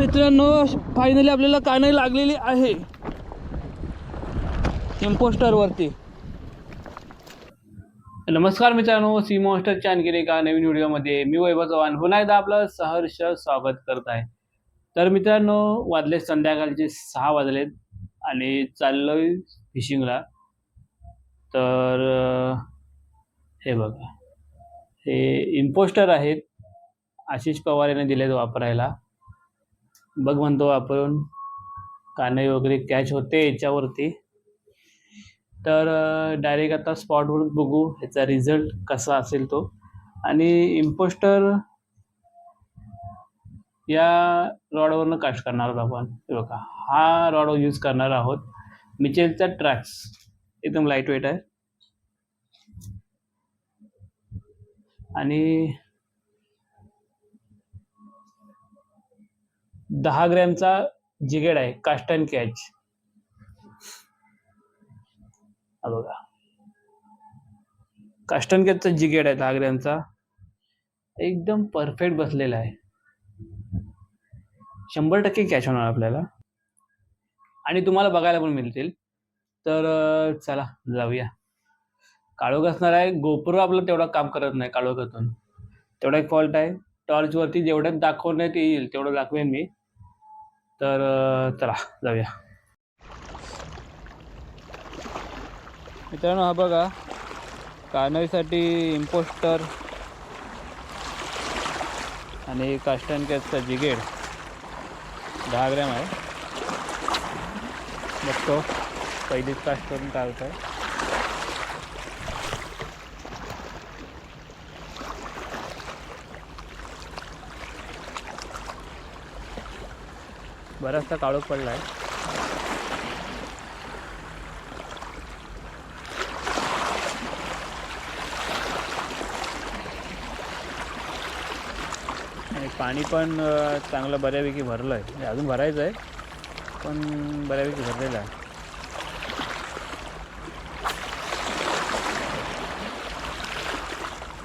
मित्रांनो फायनली आपल्याला कानाई लागलेली आहे. इम्पोस्टरवरती नमस्कार मित्रांनो सी मॉन्स्टरच्या आणखीन एका नवीन व्हिडिओमध्ये मी वैभव चव्हाण. पुन्हा एकदा आपलं सहर्ष स्वागत करत आहे. तर मित्रांनो वाजले संध्याकाळचे सहा वाजलेत आणि चाललोय फिशिंगला तर हे बघा. हे इम्पोस्टर आहेत. आशिष पवार यांनी दिलेत वापरायला. बघ म्हणतो आपण काने वगैरे कॅच होते याच्यावरती. तर डायरेक्ट आता स्पॉटवरून बघू ह्याचा रिझल्ट कसा असेल तो. आणि इम्पोस्टर या रॉडवरनं कास्ट करणार आहोत आपण. हे बघा हा रॉड यूज करणार आहोत. मिचेलचा ट्रॅक्स एकदम लाइट वेट आहे. आणि दहा ग्रॅमचा जिगेड आहे कास्ट अँड कॅच बघा. कास्ट अँड कॅचचा जिगेड आहे दहा ग्रॅमचा. एकदम परफेक्ट बसलेला आहे. शंभर टक्के कॅच होणार आपल्याला. आणि तुम्हाला बघायला पण मिळतील. तर चला जाऊया. काळोख असणार आहे. गोप्रो आपलं तेवढं काम करत नाही काळोखातून. तेवढा एक फॉल्ट आहे. टॉर्चवरती जेवढ्यात दाखवण्यात येईल तेवढं दाखवेन मी. तर चला जाऊया. मित्रांनो हा बघा. कानवीसाठी इम्पोस्टर आणि कास्टन कॅसचा जिगेड दहा ग्रॅम आहे. बघतो. पहिलीच कास्ट करून काय आहे बराचसा काळोख पडला आहे आणि पाणी पण चांगलं बऱ्यापैकी भरलं आहे म्हणजे अजून भरायचं आहे पण बऱ्यापैकी भरलेलं आहे.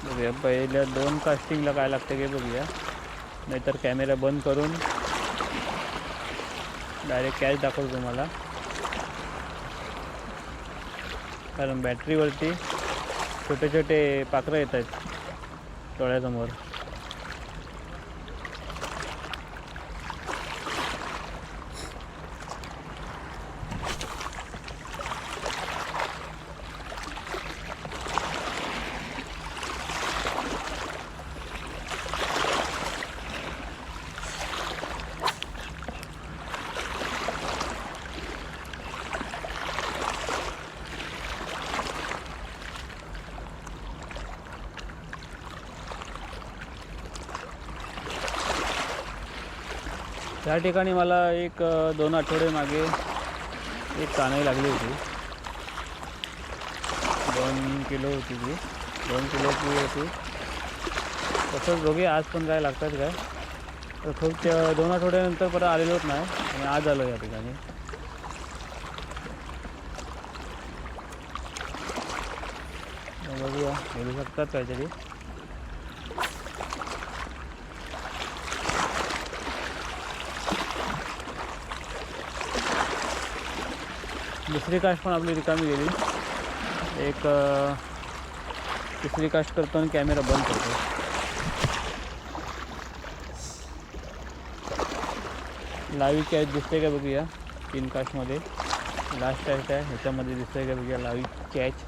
बघूया पहिल्या दोन कास्टिंगला काय लागतं ते बघूया. नाहीतर कॅमेरा बंद करून डायरेक्ट कॅश दाखवतो तुम्हाला. कारण बॅटरीवरती छोटे छोटे पाखरं येत आहेत डोळ्यासमोर. त्या ठिकाणी मला एक दोन आठवडे मागे एक कानाई लागली होती. दोन किलो होती ती. दोन किलोची होती. तसंच बघूया आज पण काय लागतात काय. तर खूप त्या- दोन आठवड्यानंतर परत आलेलोच नाही. आणि आज आलो या ठिकाणी. बघूया बोलू शकतात काहीतरी. तिसरी कास्ट पण आपली रिकामी गेली. एक तिसरी कास्ट करतो आणि कॅमेरा बंद करतो. लावी कॅच दिसते का बघूया तीन कास्टमध्ये. लास्ट कॅच आहे ह्याच्यामध्ये दिसतंय का बघूया लावी कॅच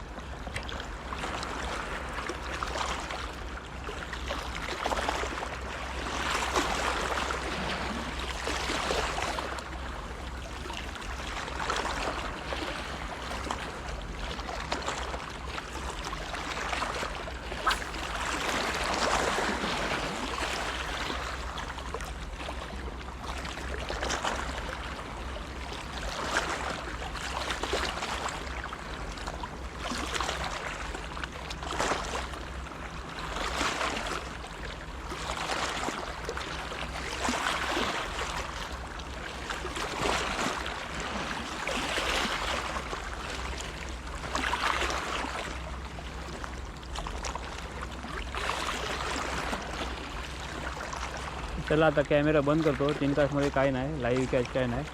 चला आता कॅमेरा बंद करतो. तीन तासमध्ये काय नाही लाईव्ह कॅच काय नाही.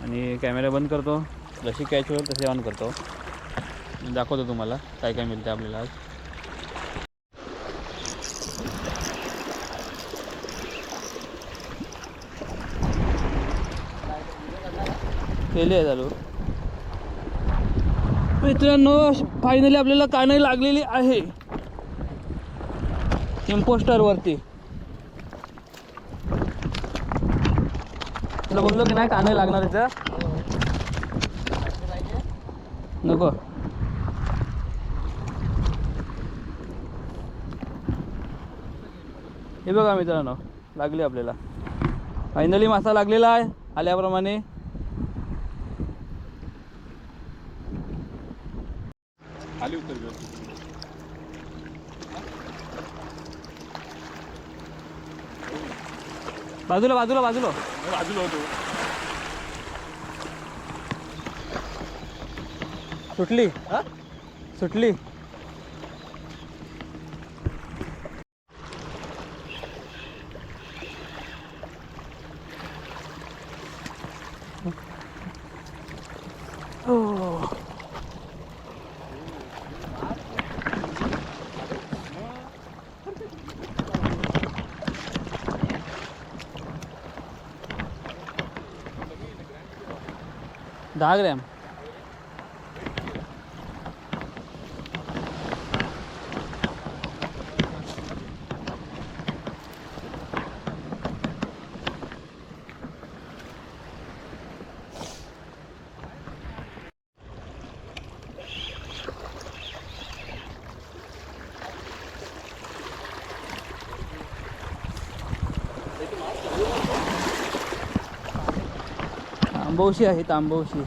आणि कॅमेरा बंद करतो. जशी कॅच होईल तसे ऑन करतो. दाखवतो तुम्हाला काय काय मिळते आपल्याला आज. केली आहे चालू. मित्रांनो फायनली आपल्याला कानही लागलेली आहे. इम्पोस्टरवरती तुला बोललो की नाही कानही लागणार इथं नको. हे बघा मित्रांनो लागली आपल्याला. फायनली मासा लागलेला आहे आल्याप्रमाणे. खाली उतर व्यवस्थित. बाजूला बाजूला बाजूला. बाजूला होतो सुटली सुटली. दहा ग्रॅम तांबवशी आहे तांबवशी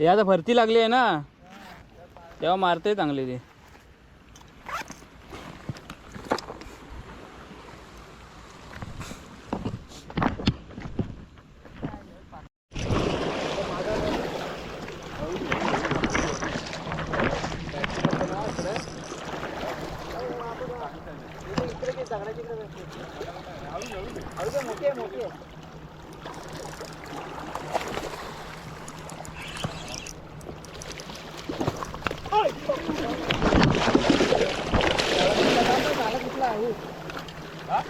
ते आता भरती लागली आहे ना. तेव्हा मारते चांगले ते.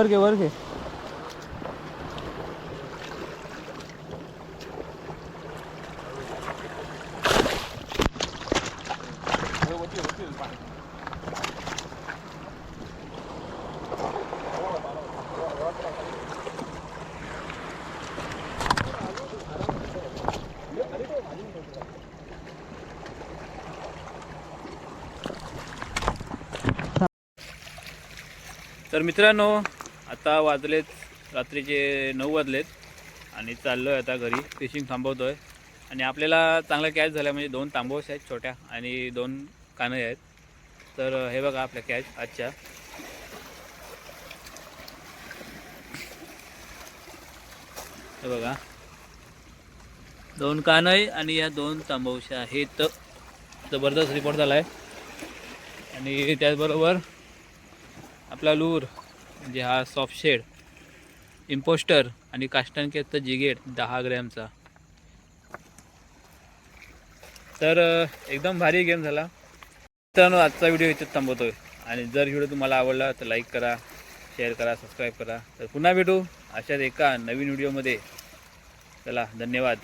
वर घे वरती वरती पाणी तर मित्रांनो आता वाजलेत रात्रीचे नऊ वाजलेत आणि चाललो आहे आता घरी फिशिंग थांबवतो आहे आणि आपल्याला चांगला कॅच झाला म्हणजे दोन तांबोस आहेत छोट्या आणि दोन कानई आहेत. तर हे बघा आपल्या कॅच आजच्या. हे बघा. दोन कानई आणि या दोन तांबवशा आहेत. जबरदस्त रिपोर्ट झाला आहे आणि त्याचबरोबर आपला लूर. म्हणजे हा सॉफ्ट शेड इम्पोस्टर आणि काष्टांकेतचा जिगेट दहा ग्रॅमचा तर एकदम भारी गेम झाला. तर आजचा व्हिडिओ इथेच थांबवतोय. आणि जर व्हिडिओ तुम्हाला आवडला तर लाईक करा शेअर करा सबस्क्राईब करा. तर पुन्हा भेटू अशाच एका नवीन व्हिडिओमध्ये चला धन्यवाद.